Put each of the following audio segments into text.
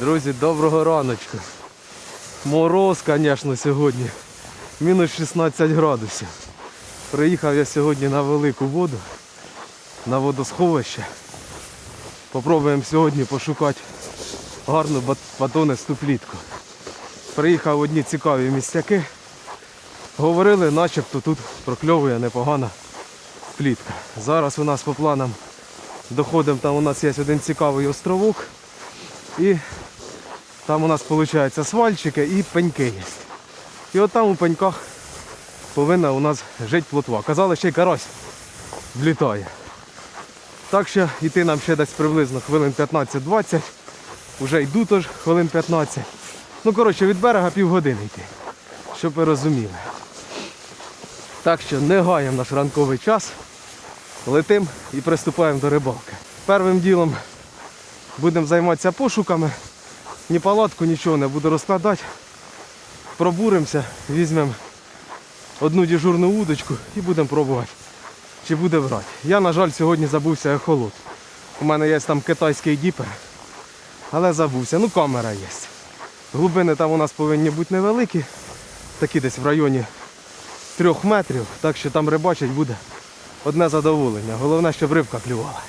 Друзі, доброго раночку. Мороз, звісно, сьогодні. Мінус 16 градусів. Приїхав я сьогодні на велику воду, на водосховище. Попробуємо сьогодні пошукати гарну батонисту плітку. Приїхав в одні цікаві місцяки. Говорили, начебто тут прокльовує непогана плітка. Зараз у нас по планам доходимо, там у нас є один цікавий островок. І там у нас виходить свальчики і пеньки є. І от там у пеньках повинна у нас жити плотва. Казали, ще й карась влітає. Так що йти нам ще десь приблизно хвилин 15-20. Уже йду тож хвилин 15. Ну, коротше, від берега півгодини йти. Щоб ви розуміли. Так що не гаємо наш ранковий час. Летим і приступаємо до рибалки. Первим ділом будемо займатися пошуками. Ні палатку, нічого не буду розкладати. Пробуримося, візьмемо одну дежурну удочку і будемо пробувати, чи буде брати. Я, на жаль, сьогодні забувся ехолот. У мене є там китайський діпер, але забувся. Ну, камера є. Глибини там у нас повинні бути невеликі, такі десь в районі трьох метрів, так що там рибачить буде одне задоволення. Головне, щоб рибка клювала.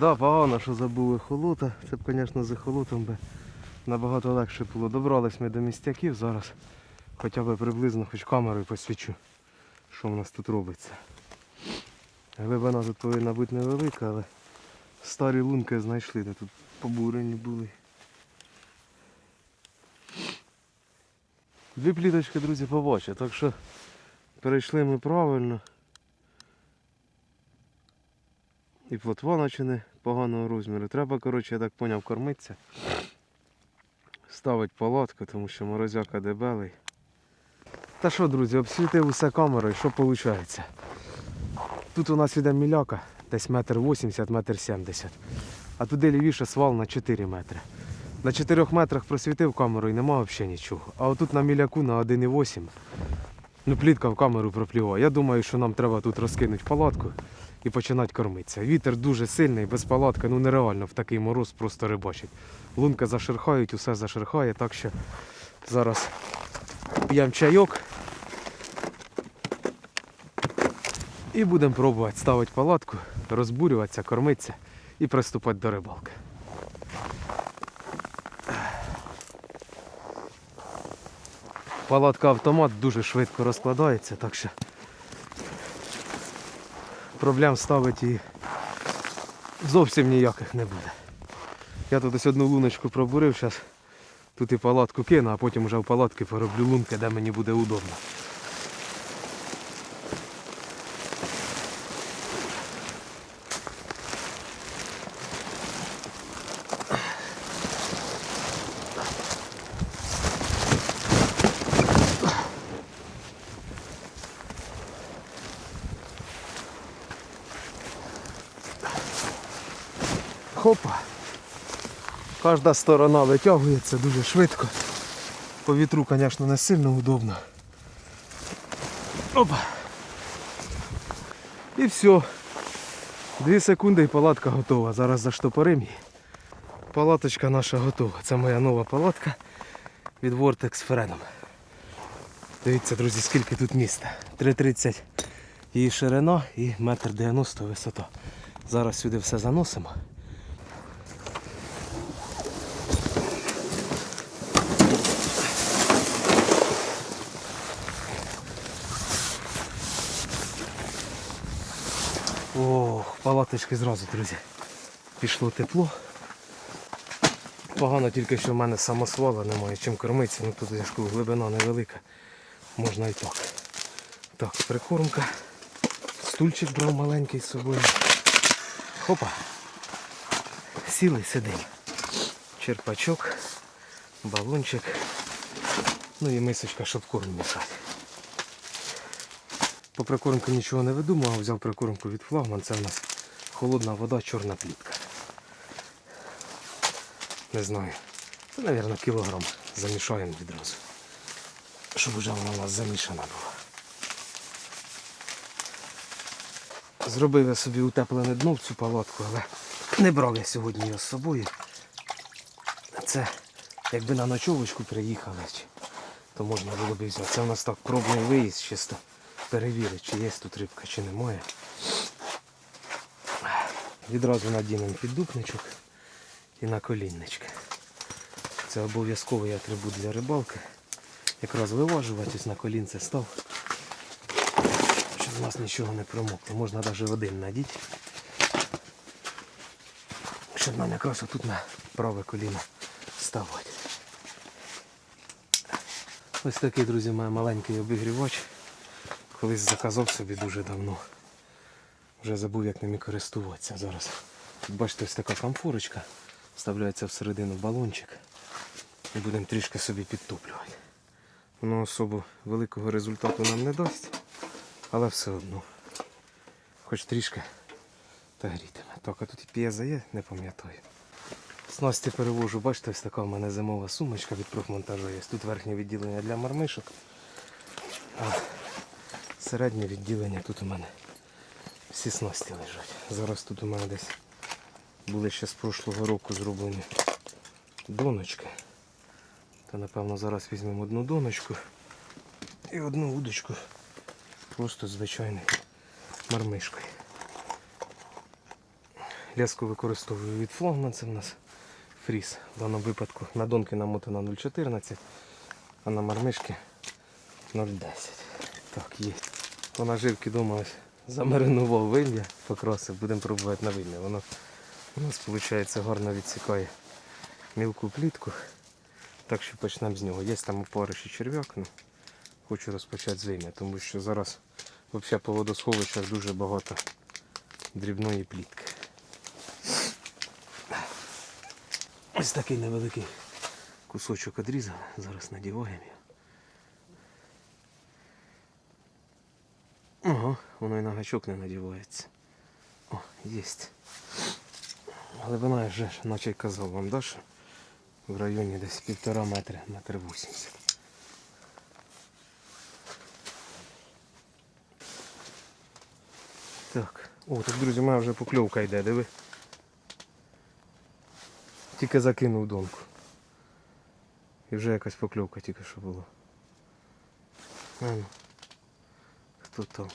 Да, погано, що забули ехолота. Це б, звісно, з ехолотом би набагато легше було. Добрались ми до містяків, зараз хоча б приблизно хоч камерою посвічу, що в нас тут робиться. Глибина тут повинна бути невелика, але старі лунки знайшли, де тут побурені були. Дві пліточки, друзі, побачу, так що перейшли ми правильно. І плотва наче не поганого розміру. Треба, коротше, я так поняв, кормитися. Ставить палатку, тому що морозяка дебелий. Та що, друзі, обсвітив усе камерою, що виходить? Тут у нас іде міляка, десь метр вісімдесят, метр сімдесят. А туди лівіше свал на 4 метри. На 4 метрах просвітив камеру і нема взагалі нічого. А отут на міляку на 1,8. Ну, плітка в камеру проплювала. Я думаю, що нам треба тут розкинути палатку і починати кормитися. Вітер дуже сильний, без палатки, ну нереально в такий мороз просто рибачить. Лунка зашерхають, усе зашерхає, так що зараз п'ємо чайок. І будемо пробувати ставити палатку, розбурюватися, кормитися і приступати до рибалки. Палатка автомат дуже швидко розкладається, так що проблем ставити і зовсім ніяких не буде. Я тут ось одну луночку пробурив, зараз тут і палатку кину, а потім вже в палатки пороблю лунки, де мені буде удобно. Хопа. Кожна сторона витягується дуже швидко. По вітру, звісно, не сильно удобно. Опа. І все. Дві секунди і палатка готова. Зараз заштопорим її. Палаточка наша готова. Це моя нова палатка від Vortex Freedom. Дивіться, друзі, скільки тут міста. 3,30 її ширина і 1,90 м висота. Зараз сюди все заносимо. Палаточки зразу, друзі. Пішло тепло. Погано тільки, що в мене самосвала немає чим кормитися, ну тут я ж глибина невелика. Можна і так. Так, прикормка. Стульчик брав маленький з собою. Хопа. Сіли, сидимо. Черпачок, балончик. Ну і мисочка, щоб корм мішати. По прикормку нічого не видумав, взяв прикормку від флагман. Це в нас холодна вода, чорна плітка. Не знаю. Це, мабуть, кілограм замішаємо відразу. Щоб вже вона у нас замішана була. Зробив я собі утеплене дно в цю палатку, але не брав я сьогодні його з собою. Це Якби на ночовочку приїхали, то можна було б взяти. Це у нас так пробний виїзд, чисто перевірити, чи є тут рибка, чи немає. Відразу надінемо піддупничок і на коліннички. Це обов'язковий атрибут для рибалки. Якраз виважуватись на колінце став, щоб у нас нічого не промокло. Можна навіть один надіти. Щоб нам якраз отут на праве коліно ставати. Ось такий, друзі, має маленький обігрівач. Колись заказав собі дуже давно. Вже забув, як ними користуватися зараз. Тут бачите, ось така камфорочка. Вставляється всередину балончик. І будемо трішки собі підтоплювати. Воно особо великого результату нам не дасть, але все одно. Хоч трішки та грітиме. Так, а тут і п'єза є, не пам'ятаю. Снасті перевожу, бачите, ось така в мене зимова сумочка від профмонтажу є. Тут верхнє відділення для мармишок. Середнє відділення тут у мене всі снасті лежать. Зараз тут у мене десь були ще з прошлого року зроблені доночки. Та напевно зараз візьмемо одну доночку і одну удочку. Просто звичайною мармишкою. Ляску використовую від флагман, це в нас фріз. В даному випадку на донки намотана 0,14, а на мармишки 0,10. Так, є. По наживки дома замаринував вим'я, покрасив, будемо пробувати на вим'я. Воно у нас виходить гарно відсікає мілку плітку. Так що почнемо з нього. Є там опариш і черв'як, ну, хочу розпочати з вим'я, тому що зараз взагалі по водосховищах дуже багато дрібної плітки. Ось такий невеликий кусочок одрізали. Зараз надіваємо його. Ага, воно і на гачок не надівається. О, єсть. Глибина вже, наче й казав вам, да, що в районі десь півтора метра, метр вісімдесят. Так, о, тут, друзі, моя вже покльовка йде, диви. Тільки закинув донку. І вже якась покльовка тільки що була. А ну. Там?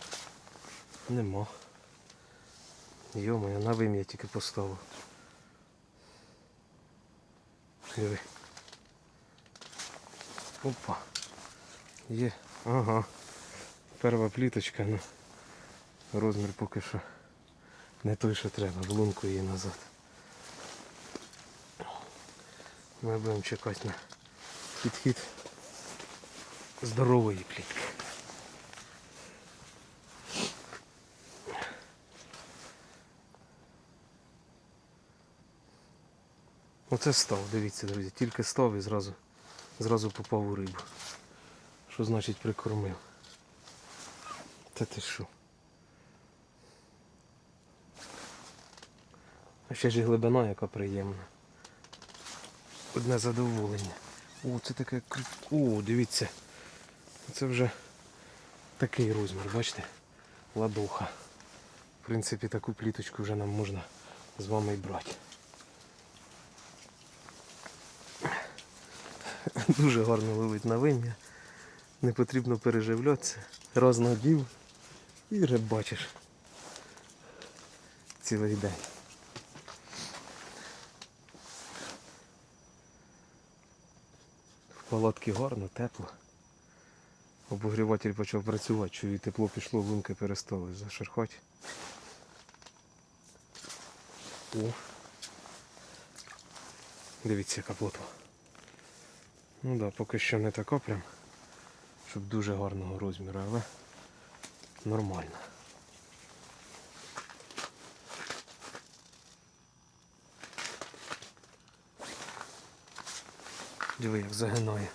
Нема. Йо-моє, на вим'я тільки поставив. Диви. Опа. Є. Ага. Перша пліточка, ну розмір поки що не той, що треба. В лунку її назад. Ми будемо чекати на підхід здорової плітки. Оце став, дивіться, друзі, тільки став і зразу, зразу попав у рибу. Що значить прикормив? Та ти що? А ще ж і глибина яка приємна. Одне задоволення. О, це таке О, дивіться. Це вже такий розмір, бачите? Ладуха. В принципі, таку пліточку вже нам можна з вами і брати. Дуже гарно ловить на вим'я. Не потрібно переживлятися. Раз надів і вже бачиш цілий день. В палатці гарно, тепло. Обогріватель почав працювати, чую, тепло пішло, лунки перестали зашерхати. О. Дивіться, яка плотва. Ну да, поки що не така прям, щоб дуже гарного розміру, але нормально. Диви, як загинає.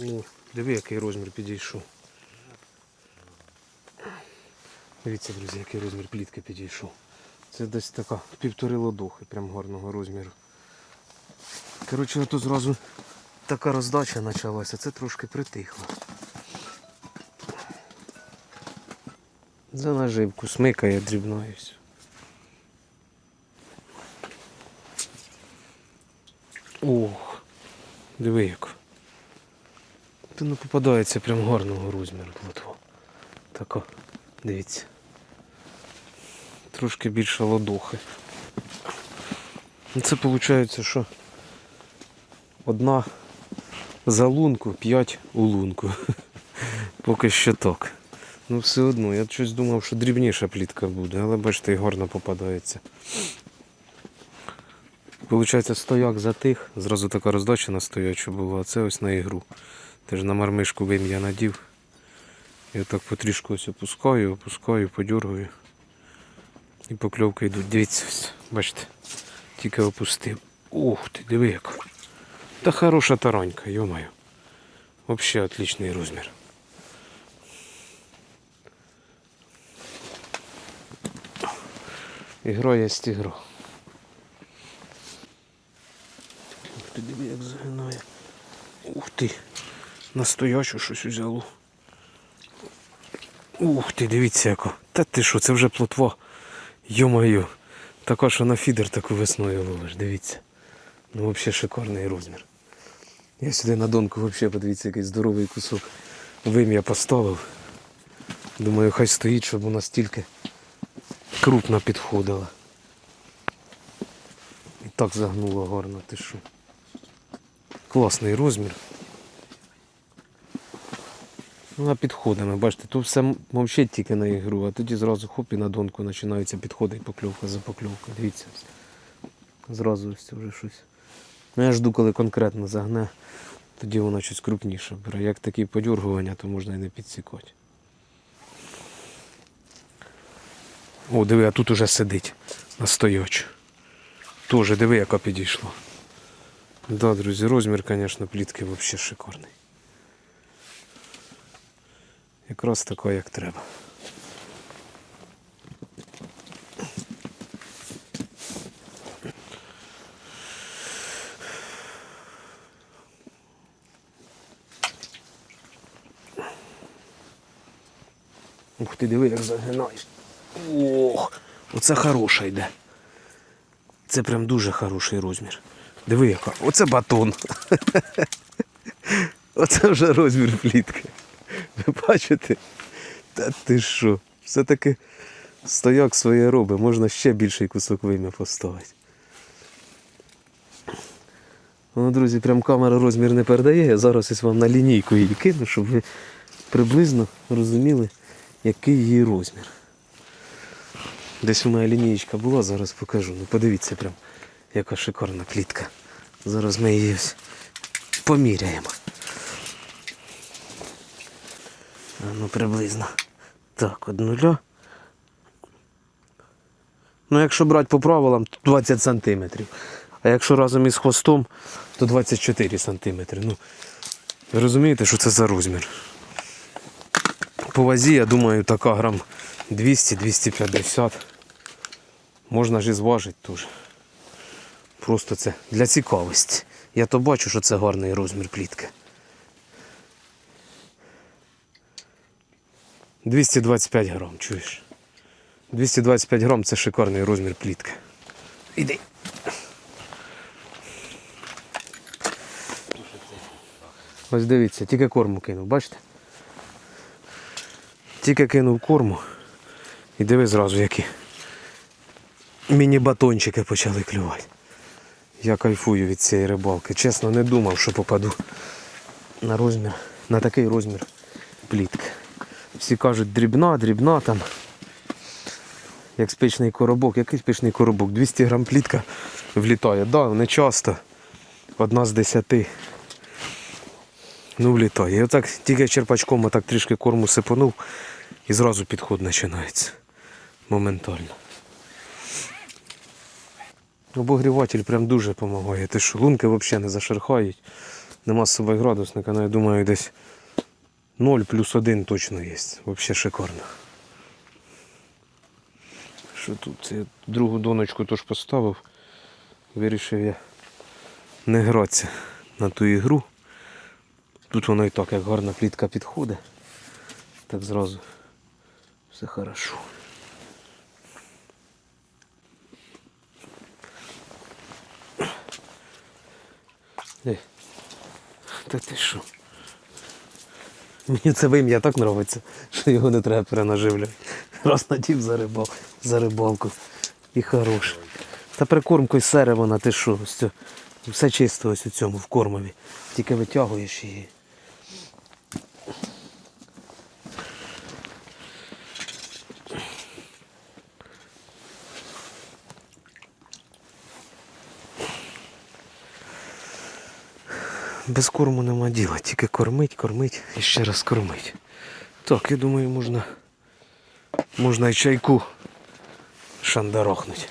Ну, диви, який розмір підійшов. Дивіться, друзі, який розмір плітки підійшов. Це десь така півтори ладохи, прям гарного розміру. Коротше, ото зразу така роздача почалася, це трошки притихло. За наживку смикає дрібною. Ох. Диви як. Та не попадається прям гарного розміру плотва. Тако, дивіться. Трошки більше ладохи. Ну, Це виходить, що одна за лунку, п'ять у лунку. Поки що так. Ну все одно, я щось думав, що дрібніша плітка буде, але бачите, і гарно попадається. Получається, стояк затих, зразу така роздача на стоячу була, а це ось на ігру. Теж на мармишку вим'я надів. Я так потрішку ось опускаю, опускаю, подергаю. І покльовки йдуть. Дивіться, бачите, тільки опустив. Ух ти, диви як. Та хороша таранька, йомаю. Взагалі отличний розмір. Ігро є ігро. Ух ти, диви, як загинає. Ух ти. Настоячу щось взяло. Ух ти, дивіться яко. Та ти що, це вже плотва. Йо-моє. Така, що на фідер таку весною ловиш, дивіться. Ну взагалі шикарний розмір. Я сюди на донку взагалі, подивіться, який здоровий кусок вим'я поставив. Думаю, хай стоїть, щоб вона стільки крупно підходила. І так загнуло гарно, ти що. Класний розмір. Вона підходами, бачите, тут все мовчить тільки на ігру, а тоді зразу хоп і на донку починаються підходи і покльовка за покльовкою. Дивіться. Зразу ось це вже щось. Ну я жду, коли конкретно загне, тоді воно щось крупніше бере. Як такі подюргування, то можна і не підсікати. О, диви, а тут уже сидить на настояч. Тоже диви, яка підійшла. Да, друзі, розмір, звісно, плітки взагалі шикарний. Якраз така, як треба. Диви, як загинаєш. Ох, оце хороша йде. Це прям дуже хороший розмір. Диви яка. Оце батон. Оце вже розмір плітки. Ви бачите? Та ти що? Все-таки стояк своє робить, можна ще більший кусок вим'я поставити. Ну, друзі, прям камера розмір не передає. Я зараз ось вам на лінійку її кину, щоб ви приблизно розуміли, який її розмір. Десь у мене лінійка була, зараз покажу. Ну подивіться прям, яка шикарна клітка. Зараз ми її поміряємо. Ну приблизно. Так, од нуля. Ну, якщо брати по правилам, то 20 сантиметрів. А якщо разом із хвостом, то 24 сантиметри. Ну, ви розумієте, що це за розмір? По вазі, я думаю, така грам 200-250. Можна ж і зважити теж. Просто це для цікавості. Я то бачу, що це гарний розмір плітки. 225 грам, чуєш? 225 грам це шикарний розмір плітки. Іди. Ось дивіться, тільки корму кинув, бачите? Тільки кинув корму. І диви зразу які міні-батончики почали клювати. Я кайфую від цієї рибалки. Чесно, не думав, що попаду на розмір, на такий розмір плітки. Всі кажуть, дрібна, дрібна там. Як спичний коробок. Який спичний коробок? 200 грам плітка влітає. Да, не часто. Одна з десяти. Ну, влітає. І отак тільки черпачком отак трішки корму сипанув і зразу підход починається. Моментально. Обогріватель прям дуже допомагає. Ти що, лунки взагалі не зашерхають. Нема з собою градусника, але я думаю, десь 0 плюс 1 точно є. Взагалі шикарно. Що тут? Я другу доночку теж поставив. Вирішив я не гратися на ту ігру. Тут воно і так, як гарна плітка підходить. Так зразу все хорошо. Де? Та ти що? Мені це вим'я так подобається, що його не треба перенаживлювати. Раз надів за, рибал, за рибалку. І хорош. Та прикормкою сере вона, ти що? Ось все чисто ось у цьому, в кормові. Тільки витягуєш її. Без корму нема діла, тільки кормить, кормить і ще раз кормить. Так, я думаю, можна, можна і чайку шандарохнуть.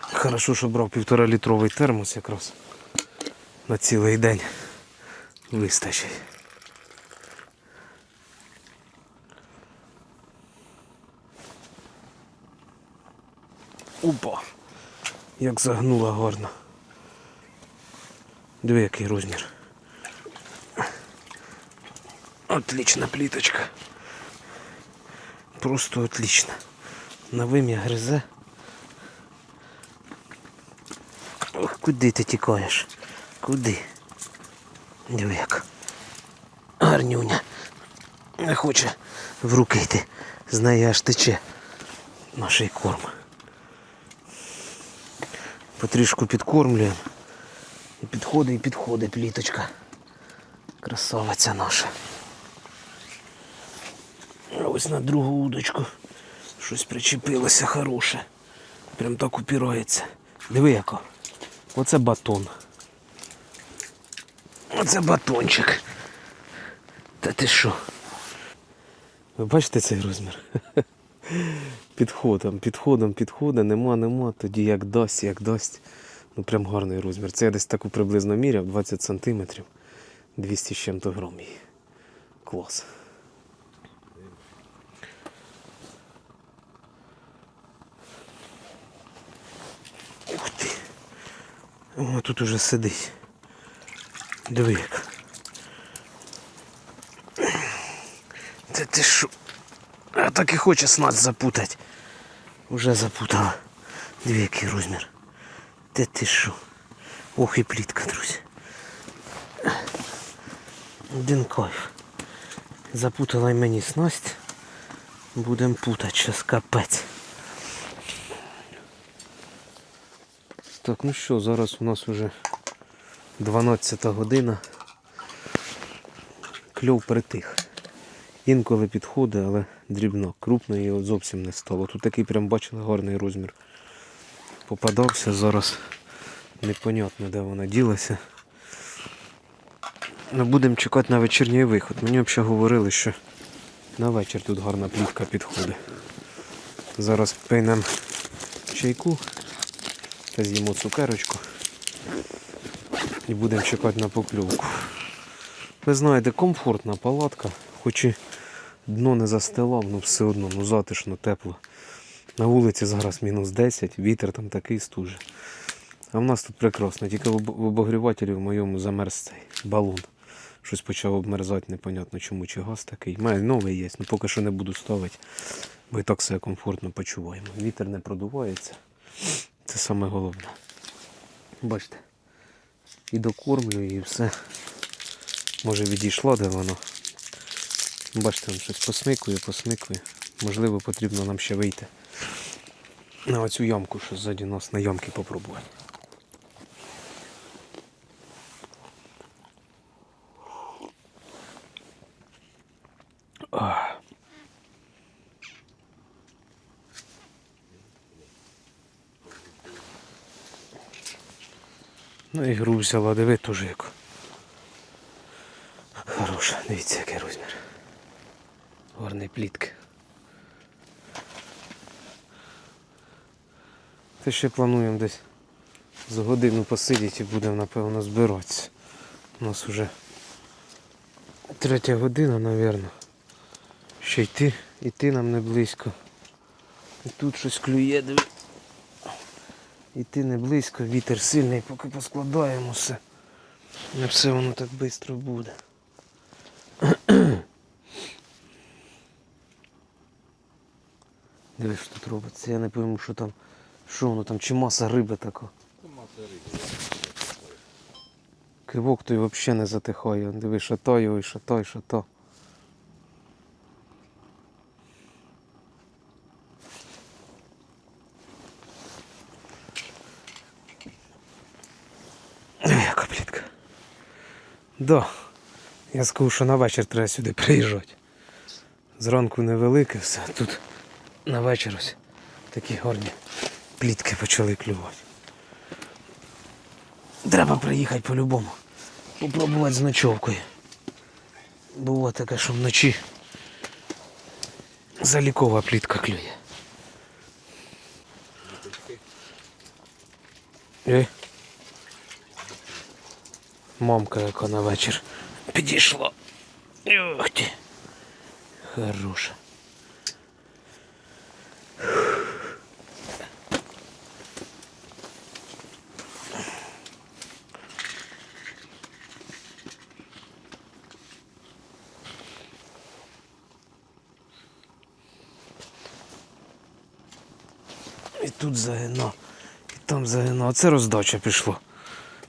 Хорошо, що брав півтора літровий термос якраз на цілий день вистачить. Опа! Як загнула гарно. Диви, який розмір. Отлична пліточка. Просто отлично. На вим'я гризе. Ох, куди ти тікаєш? Куди? Диви як. Гарнюня. Не хоче в руки йти. Знає, аж тече наш корм. Потрішку підкормлюємо. І підходить, і підходить пліточка. Красавиця наша. А ось на другу удочку щось причепилося хороше. Прям так упирається. Диви яко. Оце батон. Оце батончик. Та ти що? Ви бачите цей розмір? Підходом, підходом, підходом, нема, нема, тоді як дасть, як дасть. Ну прям гарний розмір. Це я десь таку приблизно міряв, 20 сантиметрів, 200 з чим-то грам. Клас. Ух ти. О, тут уже сидить. Диви як. Та ти що? А так і хоче снасть запутати. Уже запутала. Дві який розмір. Де ти що? Ох і плітка, друзі. Один кайф. Запутала й мені снасть. Будем путати щас капець. Так, ну що, зараз у нас уже 12 година. Кльов притих. Інколи підходить, але дрібно. Крупної от зовсім не стало. Тут такий прям бачили гарний розмір. Попадався зараз. Непонятно де вона ділася. Ну, будемо чекати на вечірній виход. Мені взагалі говорили, що на вечір тут гарна плівка підходить. Зараз пийнемо чайку та з'їмо цукерочку і будемо чекати на покльовку. Ви знаєте, комфортна палатка, хоч і дно не застилав, ну все одно, ну затишно, тепло. На вулиці зараз мінус 10, вітер там такий стуже. А в нас тут прекрасно, тільки в обогрівателі в моєму замерз цей балон. Щось почав обмерзати, непонятно чому, чи газ такий. Має новий є, ну поки що не буду ставити, бо і так себе комфортно почуваємо. Вітер не продувається. Це саме головне. Бачите, і докормлю, і все. Може відійшло, де воно. Бачите, він щось посмикує, посмикує. Можливо, потрібно нам ще вийти на оцю ямку, що ззаді нас на ямки попробувати. Ну і гру взяла, диви теж як. Хороша, дивіться, який розмір. Гарний плітки. Це ще плануємо десь за годину посидіти і будемо, напевно, збиратися. У нас вже третя година, напевно. Ще йти, йти нам не близько. І тут щось клює, диви. Йти не близько, вітер сильний, поки поскладаємо все. Не все воно так швидко буде. Дивись, що тут робиться. Я не пойму, що там. Що воно там, чи маса риби така. Кивок той взагалі не затихає. Диви, що то його, і що то, і що то. Диви, яка плітка. Да. Я скажу, що на вечір треба сюди приїжджати. Зранку невелике все. Тут на вечір ось такі гарні плітки почали клювати. Треба приїхати по-любому. Попробувати з ночовкою. Було таке, що вночі залікова плітка клює. Е? Мамка яка на вечір підійшла. Ох ти. Хороша. Тут загинав, і там загинав. Оце роздача пішло.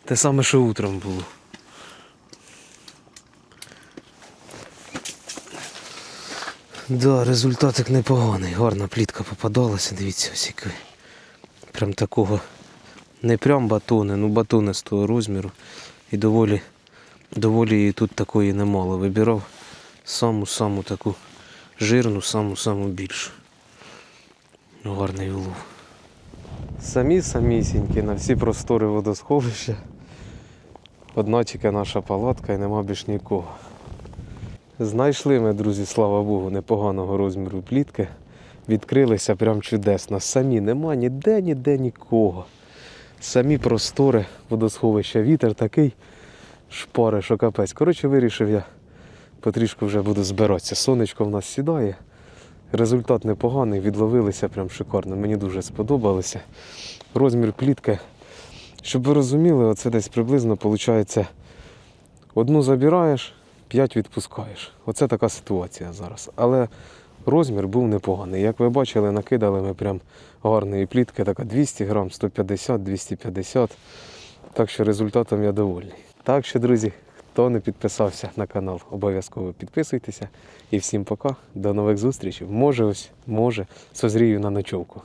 Те саме, що утром було. Да, результатик непоганий. Гарна плітка попадалася, дивіться, ось який. Прям такого. Не прям батони, ну батони з того розміру. І доволі, доволі її тут такої немало. Вибирав саму-саму таку жирну, саму-саму більшу. Ну, Гарний улов. Самі самісінькі на всі простори водосховища. Одна тільки наша палатка і нема більш нікого. Знайшли ми, друзі, слава Богу, непоганого розміру плітки. Відкрилися прям чудесно. Самі нема ніде, ніде нікого. Самі простори водосховища. Вітер такий шпари, що капець. Коротше, вирішив я потрішку вже буду збиратися. Сонечко в нас сідає. Результат непоганий, відловилися прям шикарно. Мені дуже сподобалося. Розмір плітки. Щоб ви розуміли, оце десь приблизно виходить. Одну забираєш, п'ять відпускаєш. Оце така ситуація зараз. Але розмір був непоганий. Як ви бачили, накидали ми прям гарної плітки, така 200 грам, 150, 250. Так що результатом я довольний. Так що, друзі, хто не підписався на канал, обов'язково підписуйтеся. І всім пока. До нових зустрічей. Може ось, може, созрію на ночовку.